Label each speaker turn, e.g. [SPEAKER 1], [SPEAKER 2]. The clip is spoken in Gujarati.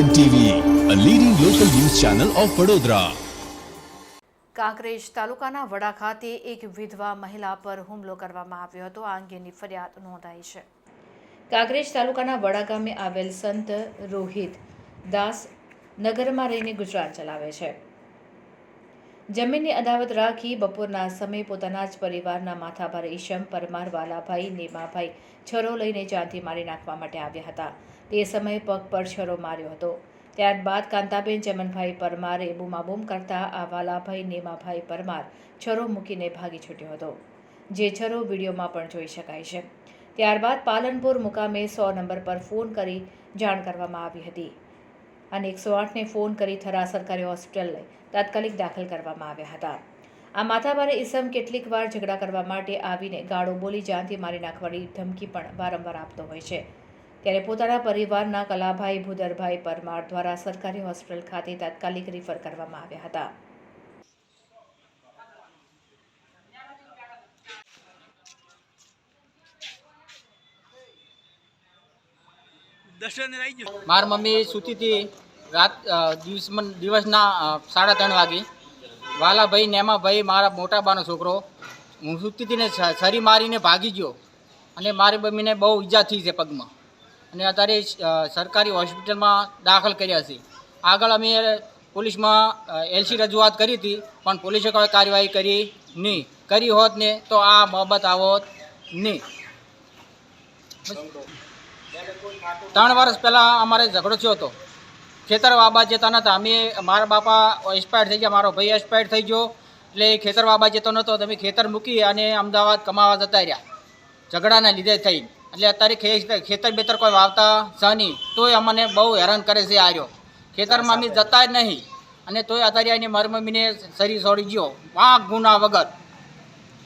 [SPEAKER 1] N TV a leading local news channel of Vadodara
[SPEAKER 2] Kankrej તાલુકાના વડા ખાતે એક વિધવા મહિલા પર હુમલો કરવામાં આવ્યો હતો. આ અંગેની ફરિયાદ નોંધાઈ છે. કાંકરેજ તાલુકાના વડા ગામે આવેલ સંત રોહિત દાસ નગરમાં રહીને ગુજરાન ચલાવે છે. જમીનની અદાવત રાખી બપોરના સમયે પોતાના જ પરિવારના માથાભાર ઈશમ, પરમાર, વાલાભાઈ, નેમાભાઈ છરો લઈને જાનથી મારી નાખવા માટે આવ્યા હતા. તે સમયે પગ પર છરો માર્યો હતો. ત્યારબાદ કાંતાબેન ચમનભાઈ પરમારે બૂમાબૂમ કરતા આ વાલાભાઈ, નેમાભાઈ, પરમાર છરો મૂકીને ભાગી છૂટ્યો હતો. જે છરો વિડીયોમાં પણ જોઈ શકાય છે. ત્યારબાદ પાલનપુર મુકામે સો નંબર પર ફોન કરી જાણ કરવામાં આવી હતી. અને એકસો આઠને ફોન કરી થરા સરકારી હોસ્પિટલ લઈ તાત્કાલિક દાખલ કરવામાં આવ્યા હતા. આ માથાભારે ઈસમ કેટલીક વાર ઝઘડા કરવા માટે આવીને ગાળો બોલી જાનથી મારી નાખવાની ધમકી પણ વારંવાર આપતો હોય છે. ત્યારે પોતાના પરિવારના કલાભાઈ ભૂદરભાઈ પરમાર દ્વારા સરકારી હોસ્પિટલ ખાતે તાત્કાલિક રિફર કરવામાં આવ્યા હતા.
[SPEAKER 3] મારી મમ્મી સૂતી હતી રાત દિવસમાં દિવસ દિવસના સાડા ત્રણ વાગે. વાલાભાઈ નેમાભાઈ મારા મોટા બાનો છોકરો, હું સુતીને છરી મારીને ભાગી ગયો. અને મારી મમ્મીને બહુ ઈજા થઈ છે પગમાં. અને અત્યારે સરકારી હોસ્પિટલમાં દાખલ કર્યા છે. આગળ અમે પોલીસમાં એલસી રજૂઆત કરી હતી, પણ પોલીસે કોઈ કાર્યવાહી કરી નહીં. કરી હોત ને તો આ બાબત આવોત નહીં. ત્રણ વર્ષ પહેલાં અમારે ઝઘડો થયો હતો. ખેતર વાબા જતા નહોતા અમે, મારા બાપા એક્સપાયર થઈ ગયા, મારો ભાઈ એક્સપાયર થઈ ગયો. એટલે એ ખેતર વાબા જતો નહોતો તમે ખેતર મૂકી અને અમદાવાદ કમાવા જતા રહ્યા. ઝઘડાના લીધે થઈ એટલે અત્યારે ખેતર બેતર કોઈ વાવતા નહીં. તોય અમને બહુ હેરાન કરે છે આર્યો ખેતરમાં અમે જતા જ નહીં. અને તોય અત્યારે એની મારી મમ્મીને શરીર છોડી ગયો. વાંક ગુના વગર.